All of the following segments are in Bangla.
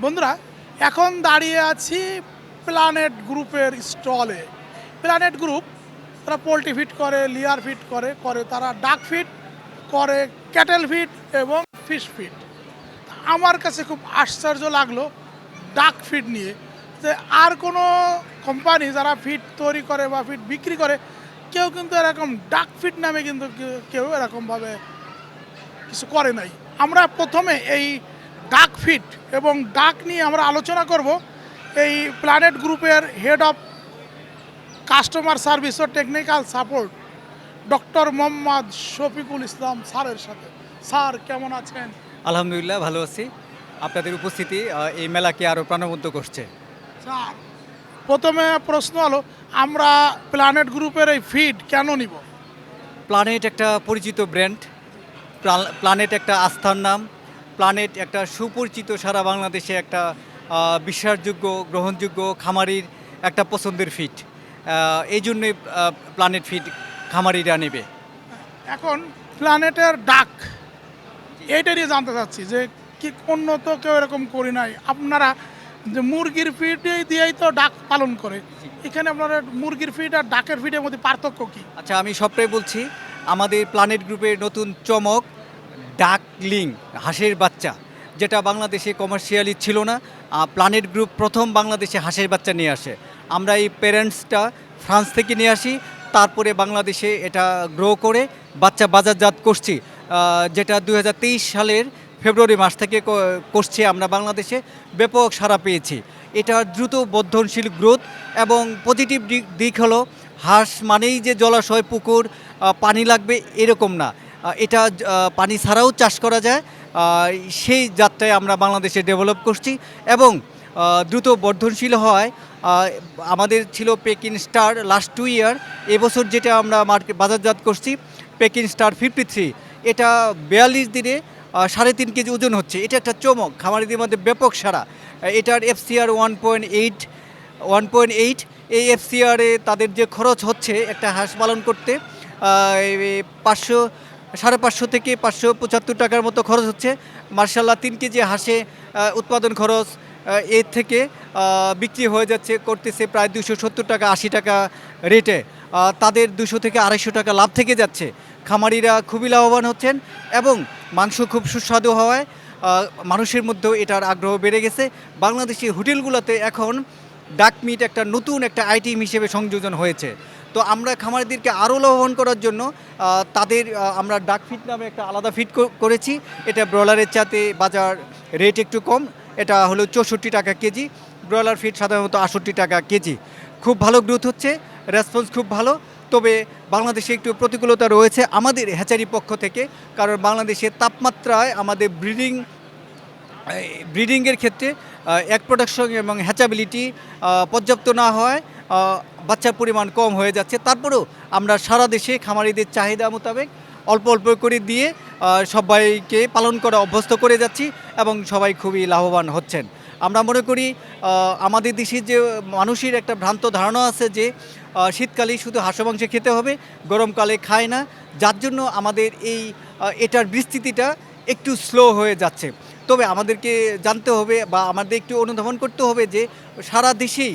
বন্ধুরা, এখন দাঁড়িয়ে আছি প্ল্যানেট গ্রুপের স্টলে প্ল্যানেট গ্রুপ তারা পোলট্রি ফিট করে লিয়ার ফিট করে করে তারা ডাক ফিট করে ক্যাটেল ফিট এবং ফিশ ফিট আমার কাছে খুব আশ্চর্য লাগল ডাক ফিট নিয়ে যে আর কোনো কোম্পানি যারা ফিট তৈরি করে বা ফিট বিক্রি করে, কেউ কিন্তু এরকম ডাক ফিট নামে কিন্তু কেউ- কেউ এরকমভাবে কিছু করে নাই। আমরা প্রথমে এই ডাক ফিট এবং ডাক নিয়ে আমরা আলোচনা করব এই প্ল্যানেট গ্রুপের head of customer service O technical support doctor Mohammad Shafiqul Islam স্যারের সাথে। স্যার কেমন আছেন? আলহামদুলিল্লাহ ভালো আছি। আপনাদের উপস্থিতি এই মেলাকে আরও প্রাণবন্ত করছে। স্যার প্রথমে প্রশ্ন হলো আমরা প্ল্যানেট গ্রুপের এই ফিড কেন নিব? প্ল্যানেট একটা পরিচিত ব্র্যান্ড প্ল্যানেট একটা আস্থার নাম। প্ল্যানেট একটা সুপরিচিত সারা বাংলাদেশে একটা বিশ্বাসযোগ্য গ্রহণযোগ্য খামারির একটা পছন্দের ফিট এই জন্যে প্ল্যানেট ফিট খামারিরা নেবে। এখন প্ল্যানেটের ডাক এইটা নিয়ে জানতে চাচ্ছি যে কি অন্য তো কেউ এরকম করি নাই। আপনারা যে মুরগির ফিড দিয়েই তো ডাক পালন করে। এখানে আপনারা মুরগির ফিড আর ডাকের ফিডের মধ্যে পার্থক্য কি? আচ্ছা আমি সবটাই বলছি। আমাদের প্ল্যানেট গ্রুপের নতুন চমক ডাকলিং, হাঁসের বাচ্চা, যেটা বাংলাদেশে কমার্শিয়ালি ছিল না প্ল্যানেট গ্রুপ প্রথম বাংলাদেশে হাঁসের বাচ্চা নিয়ে আসে। আমরা এই প্যারেন্টসটা ফ্রান্স থেকে নিয়ে আসি, তারপরে বাংলাদেশে এটা গ্রো করে বাচ্চা বাজারজাত করছি। যেটা দু হাজার তেইশ সালের ফেব্রুয়ারি মাস থেকে করছি আমরা বাংলাদেশে, ব্যাপক সাড়া পেয়েছি। এটা দ্রুত বর্ধনশীল গ্রোথ এবং পজিটিভ দিক হলো হাঁস মানেই যে জলাশয়, পুকুর পানি লাগবে এরকম না। এটা পানি ছাড়াও চাষ করা যায়। সেই যাত্রায় আমরা বাংলাদেশে ডেভেলপ করছি এবং দ্রুত বর্ধনশীল হয়। আমাদের ছিল Pekin star last two year এবছর যেটা আমরা মার্কেট বাজারজাত করছি পেকিন স্টার ফিফটি থ্রি এটা বিয়াল্লিশ দিনে সাড়ে তিন কেজি ওজন হচ্ছে। এটা একটা চমক। খামারিদের মধ্যে ব্যাপক সারা এটার FCR one point eight one point eight এই এফসিআরে তাদের যে খরচ হচ্ছে, একটা হাঁস পালন করতে পাঁচশো সাড়ে পাঁচশো থেকে পাঁচশো পঁচাত্তর টাকার মতো খরচ হচ্ছে। মার্শাল্লাহ, তিন কেজি হাঁসে উৎপাদন খরচ এর থেকে বিক্রি হয়ে যাচ্ছে, করতেছে প্রায় দুশো সত্তর টাকা, আশি টাকা রেটে। তাদের দুশো থেকে আড়াইশো টাকা লাভ থেকে যাচ্ছে। খামারিরা খুবই লাভবান হচ্ছেন এবং মাংস খুব সুস্বাদু হওয়ায় মানুষের মধ্যেও এটার আগ্রহ বেড়ে গেছে। বাংলাদেশি হোটেলগুলোতে এখন ডাক মিট একটা নতুন একটা আইটেম হিসেবে সংযোজন হয়েছে। তো আমরা খামারিদেরকে আরও লাভবান করার জন্য তাদের আমরা ডাক ফিট নামে একটা আলাদা ফিট করেছি। এটা ব্রয়লারের চাতে বাজার রেট একটু কম, এটা হলো চৌষট্টি টাকা কেজি। ব্রয়লার ফিট সাধারণত আটষট্টি টাকা কেজি। খুব ভালো গ্রোথ হচ্ছে রেসপন্স খুব ভালো। তবে বাংলাদেশে একটু প্রতিকূলতা রয়েছে আমাদের হ্যাচারি পক্ষ থেকে, কারণ বাংলাদেশের তাপমাত্রায় আমাদের ব্রিডিং ব্রিডিংয়ের ক্ষেত্রে এক প্রোডাকশন এবং হ্যাচাবিলিটি পর্যাপ্ত না হয়। বাচ্চার পরিমাণ কম হয়ে যাচ্ছে। তারপরেও আমরা সারা দেশে খামারিদের চাহিদা মোতাবেক অল্প অল্প করে দিয়ে সবাইকে পালন করা অভ্যস্ত করে যাচ্ছি এবং সবাই খুবই লাভবান হচ্ছেন। আমরা মনে করি আমাদের দেশের যে মানুষের একটা ভ্রান্ত ধারণা আছে যে শীতকালে শুধু হাঁস মাংস খেতে হবে, গরমকালে খায় না। যার জন্য আমাদের এই এটার বিস্তৃতিটা একটু স্লো হয়ে যাচ্ছে। তবে আমাদেরকে জানতে হবে বা আমাদের একটু অনুধাবন করতে হবে যে, সারা দেশেই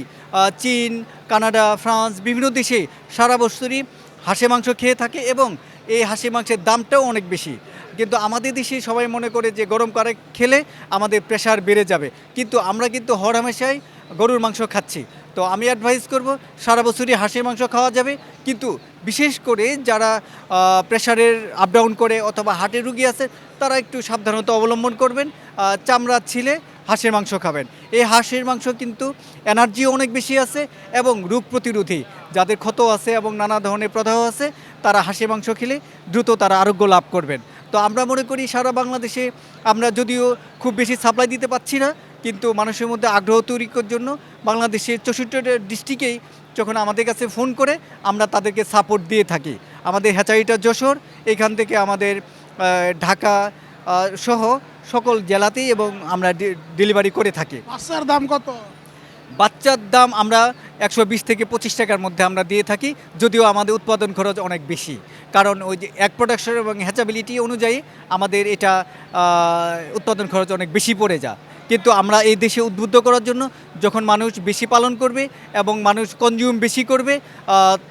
চীন, কানাডা, ফ্রান্স, বিভিন্ন দেশে সারা বছরই হাঁসে মাংস খেয়ে থাকে এবং এই হাঁসি মাংসের দামটাও অনেক বেশি। কিন্তু আমাদের দেশে সবাই মনে করে যে গরম করে খেলে আমাদের প্রেশার বেড়ে যাবে। কিন্তু আমরা কিন্তু হরহামেশাই গরুর মাংস খাচ্ছি। তো আমি অ্যাডভাইস করব, সারা বছরই হাঁসের মাংস খাওয়া যাবে। কিন্তু বিশেষ করে যারা প্রেশারের আপ ডাউন করে অথবা হার্টের রুগী আছে, তারা একটু সাবধানতা অবলম্বন করবেন। চামড়া ছিলে হাঁসের মাংস খাবেন। এই হাঁসের মাংস কিন্তু এনার্জিও অনেক বেশি আছে এবং রোগ প্রতিরোধী। যাদের ক্ষত আছে এবং নানা ধরনের প্রদাহ আছে, তারা হাঁসের মাংস খেলে দ্রুত তারা আরোগ্য লাভ করবেন। তো আমরা মনে করি সারা বাংলাদেশে আমরা যদিও খুব বেশি সাপ্লাই দিতে পারছি না, কিন্তু মানুষের মধ্যে আগ্রহ তৈরি করার জন্য বাংলাদেশের চৌষট্টি ডিস্ট্রিক্টেই যখন আমাদের কাছে ফোন করে, আমরা তাদেরকে সাপোর্ট দিয়ে থাকি। আমাদের হ্যাচারিটা যশোর, এখান থেকে আমাদের ঢাকা সহ সকল জেলাতেই এবং আমরা ডেলিভারি করে থাকি। বাচ্চার দাম কত? বাচ্চার দাম আমরা একশো বিশ থেকে পঁচিশ টাকার মধ্যে আমরা দিয়ে থাকি যদিও আমাদের উৎপাদন খরচ অনেক বেশি। কারণ ওই যে এক প্রোডাকশন এবং হ্যাচাবিলিটি অনুযায়ী আমাদের এটা উৎপাদন খরচ অনেক বেশি পড়ে যায়। কিন্তু আমরা এই দেশে উদ্বুদ্ধ করার জন্য যখন মানুষ বেশি পালন করবে এবং মানুষ কনজিউম বেশি করবে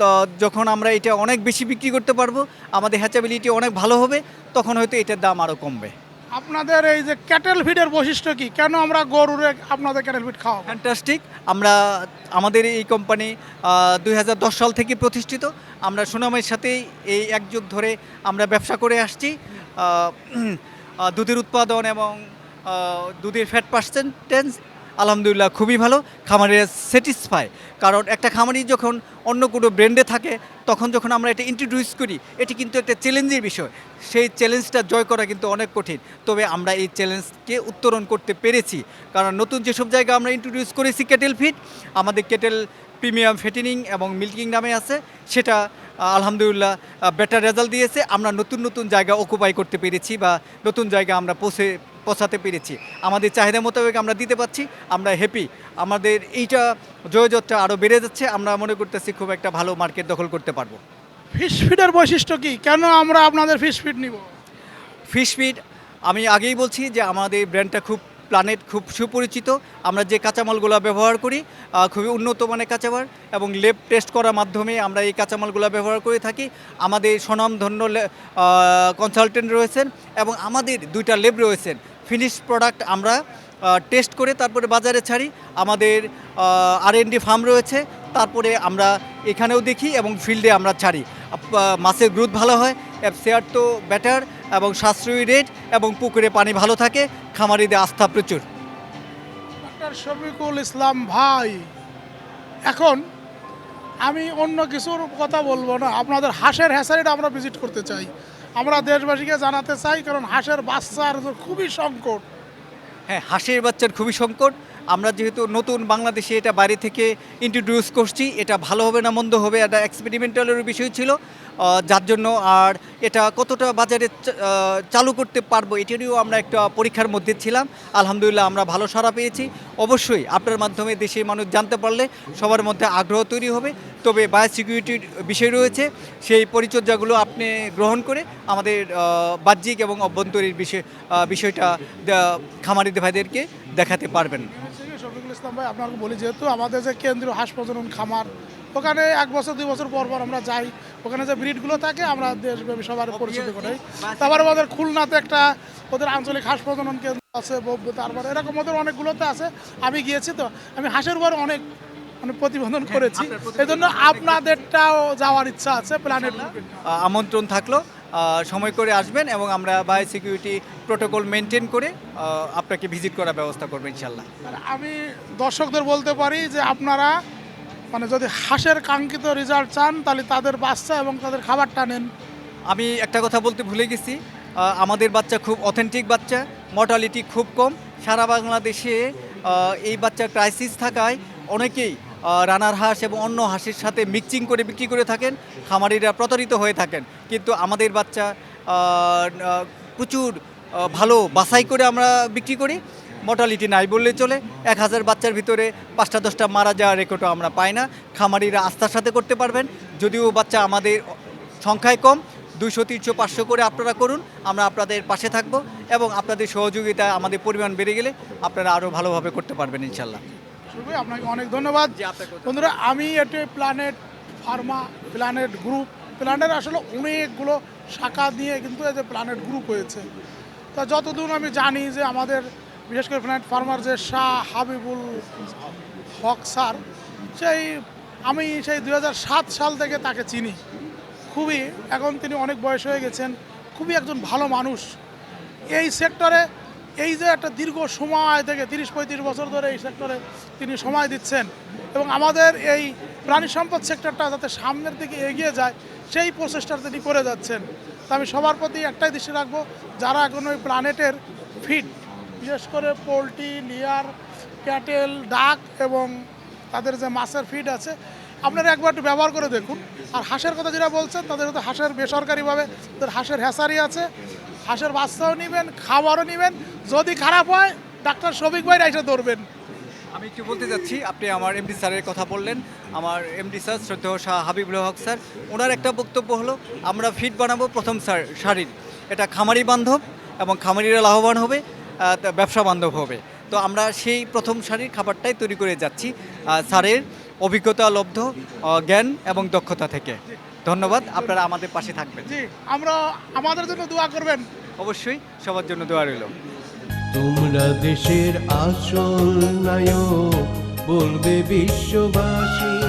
তো যখন আমরা এটা অনেক বেশি বিক্রি করতে পারব আমাদের হ্যাচাবিলিটি অনেক ভালো হবে তখন হয়তো এটার দাম আরও কমবে। আপনাদের এই যে ক্যাটেল ফিডের বৈশিষ্ট্য কি? কেন আমরা গরুরে আপনাদের ক্যাটেল ফিড খাওয়াবো? ফ্যান্টাস্টিক আমরা, আমাদের এই কোম্পানি দুই হাজার দশ সাল থেকে প্রতিষ্ঠিত। আমরা সুনামের সাথেই এই এক যুগ ধরে আমরা ব্যবসা করে আসছি। দুধের উৎপাদন এবং দুধের ফ্যাট পার্সেন্টেজ আলহামদুলিল্লাহ খুবই ভালো খামারিরা স্যাটিসফাই কারণ একটা খামারি যখন অন্য কোনো ব্র্যান্ডে থাকে, তখন যখন আমরা এটা ইন্ট্রোডিউস করি, এটি কিন্তু একটা চ্যালেঞ্জের বিষয়। সেই চ্যালেঞ্জটা জয় করা কিন্তু অনেক কঠিন। তবে আমরা এই চ্যালেঞ্জকে উত্তরণ করতে পেরেছি। কারণ নতুন যেসব জায়গা আমরা ইন্ট্রোডিউস করেছি কেটেল ফিড আমাদের কেটেল প্রিমিয়াম ফেটিনিং এবং মিল্কিং নামে আছে, সেটা আলহামদুলিল্লাহ বেটার রেজাল্ট দিয়েছে। আমরা নতুন নতুন জায়গা অকুপাই করতে পেরেছি বা নতুন জায়গা আমরা পৌঁছে পৌঁছাতে পেরেছি। আমাদের চাহিদা মোতাবেক আমরা দিতে পারছি আমরা হ্যাপি আমাদের এইটা জয়যাত্রা আরও বেড়ে যাচ্ছে আমরা মনে করতেছি খুব একটা ভালো মার্কেট দখল করতে পারব। ফিশ ফিডের বৈশিষ্ট্য কি? কেন আমরা আপনাদের ফিশ ফিড নিব? ফিশ ফিড আমি আগেই বলছি যে আমাদের ব্র্যান্ডটা খুব প্ল্যানেট খুব সুপরিচিত। আমরা যে কাঁচামালগুলো ব্যবহার করি খুবই উন্নত মানের কাঁচামাল এবং লেব টেস্ট করার মাধ্যমে আমরা এই কাঁচামালগুলো ব্যবহার করে থাকি। আমাদের স্বনামধন্য কনসালটেন্ট রয়েছেন এবং আমাদের দুইটা লেব রয়েছেন। ফিনিশ প্রোডাক্ট আমরা টেস্ট করে তারপরে বাজারে ছাড়ি। আমাদের আর এন ডি ফার্ম রয়েছে, তারপরে আমরা এখানেও দেখি এবং ফিল্ডে আমরা ছাড়ি। মাছের গ্রোথ ভালো হয় শেয়ার তো বেটার এবং সাশ্রয়ী রেট এবং পুকুরে পানি ভালো থাকে খামারিদের আস্থা প্রচুর। ডক্টর শফিকুল ইসলাম ভাই এখন আমি অন্য কিছুর কথা বলব না। আপনাদের হাঁসের হ্যাসারিটা আমরা ভিজিট করতে চাই। আমরা দেশবাসীকে জানাতে চাই কারণ হাঁসের বাচ্চার খুবই সংকট। হ্যাঁ হাঁসের বাচ্চার খুবই সংকট। আমরা যেহেতু নতুন বাংলাদেশে এটা বাইরে থেকে ইন্ট্রোডিউস করছি, এটা ভালো হবে না মন্দ হবে, এটা এক্সপেরিমেন্টালের বিষয় ছিল। যার জন্য আর এটা কতটা বাজারে চালু করতে পারব নিয়েও আমরা একটা পরীক্ষার মধ্যে ছিলাম। আলহামদুলিল্লাহ আমরা ভালো সাড়া পেয়েছি। অবশ্যই আপনার মাধ্যমে দেশের মানুষ জানতে পারলে সবার মধ্যে আগ্রহ তৈরি হবে। তবে বায়োসিকিউরিটির বিষয় রয়েছে, সেই পরিচর্যাগুলো আপনি গ্রহণ করে আমাদের বাহ্যিক এবং অভ্যন্তরীণ বিষয় বিষয়টা খামারিদের ভাইদেরকে দেখাতে পারবেন। ইসলাম ভাই আপনাকে বলি যেহেতু আমাদের যে কেন্দ্রীয় হাঁস প্রজনন খামার ওখানে এক বছর দুই বছর পর পর আমরা যাই। ওখানে যে ব্রিডগুলো থাকে আমরা দেশব্যাপী সবার পরিচিত করাই তারপর আমাদের খুলনাতে একটা ওদের আঞ্চলিক হাঁস প্রজনন কেন্দ্র আছে তারপরে এরকম ওদের অনেকগুলোতে আছে। আমি গিয়েছি তো আমি হাঁসের উপর অনেক মানে প্রতিবেদন করেছি। আপনার এই জন্য আপনাদেরটাও যাওয়ার ইচ্ছা আছে প্ল্যানেট আমন্ত্রণ থাকল। সময় করে আসবেন এবং আমরা বায়ো সিকিউরিটি প্রোটোকল মেনটেন করে আপনাকে ভিজিট করার ব্যবস্থা করব ইনশাল্লাহ। আমি দর্শকদের বলতে পারি যে আপনারা মানে যদি হাঁসের কাঙ্ক্ষিত রেজাল্ট চান তাহলে তাদের বাচ্চা এবং তাদের খাবারটা নেন। আমি একটা কথা বলতে ভুলে গেছি আমাদের বাচ্চা খুব অথেন্টিক বাচ্চা মর্টালিটি খুব কম। সারা বাংলাদেশে এই বাচ্চার ক্রাইসিস থাকায় অনেকেই রানার হাঁস এবং অন্য হাঁসের সাথে মিক্সিং করে বিক্রি করে থাকেন। খামারিরা প্রতারিত হয়ে থাকেন। কিন্তু আমাদের বাচ্চা প্রচুর ভালো বাছাই করে আমরা বিক্রি করি। মর্টালিটি নাই বললে চলে। এক হাজার বাচ্চার ভিতরে পাঁচটা, দশটা মারা যাওয়ার রেকর্ডও আমরা পাই না। খামারিরা আস্থার সাথে করতে পারবেন। যদিও বাচ্চা আমাদের সংখ্যায় কম দুশো তিনশো, পাঁচশো করে আপনারা করুন। আমরা আপনাদের পাশে থাকব এবং আপনাদের সহযোগিতায় আমাদের পরিমাণ বেড়ে গেলে আপনারা আরও ভালোভাবে করতে পারবেন ইনশাল্লাহ। শুভই আপনাকে অনেক ধন্যবাদ। বন্ধুরা আমি এটি planet pharma planet group planet আসলে অনেকগুলো শাখা দিয়ে কিন্তু এই যে প্ল্যানেট গ্রুপ হয়েছে। তা যতদূর আমি জানি যে আমাদের বিশেষ করে প্ল্যানেট ফার্মার যে শাহ হাবিবুল হক স্যার সেই আমি সেই দু হাজার সাত সাল থেকে তাকে চিনি। খুবই এখন তিনি অনেক বয়স হয়ে গেছেন খুবই একজন ভালো মানুষ। এই সেক্টরে এই যে একটা দীর্ঘ সময় থেকে তিরিশ পঁয়ত্রিশ বছর ধরে এই সেক্টরে তিনি সময় দিচ্ছেন এবং আমাদের এই প্রাণী সম্পদ সেক্টরটা যাতে সামনের দিকে এগিয়ে যায়, সেই প্রচেষ্টা তিনি করে যাচ্ছেন। তা আমি সবার প্রতি একটাই দৃষ্টি রাখব, যারা এখন ওই প্ল্যানেটের ফিড বিশেষ করে পোলট্রি, লিয়ার, ক্যাটেল, ডাক এবং তাদের যে মাছের ফিড আছে, আপনারা একবার একটু ব্যবহার করে দেখুন। আর হাঁসের কথা যেটা বলছেন, তাদের হয়তো হাঁসের বেসরকারিভাবে, তাদের হাঁসের হ্যাসারি আছে। হাঁসের বাচ্চাও নেবেন, খাবারও নেবেন। যদি খারাপ হয়, ডাক্তার শফিক ভাই এসে ধরবেন। আমি একটু বলতে যাচ্ছি আপনি আমার এমডি স্যারের কথা বললেন। আমার এমডি স্যার শ্রদ্ধেয় শাহ হাবিবুল হক স্যার, ওনার একটা বক্তব্য হলো, আমরা ফিট বানাবো প্রথম সার- শাড়ির। এটা খামারি বান্ধব এবং খামারিরা লাভবান হবে ব্যবসা বান্ধব হবে। তো আমরা সেই প্রথম সারির খাবারটাই তৈরি করে যাচ্ছি স্যারের অভিজ্ঞতা, লব্ধ জ্ঞান এবং দক্ষতা থেকে। ধন্যবাদ আপনারা আমাদের পাশে থাকবেন। জি আমরা আমাদের জন্য দোয়া করবেন। অবশ্যই সবার জন্য দোয়া রইল। তোমরা দেশের আসল নায়ক বলবে বিশ্ববাসী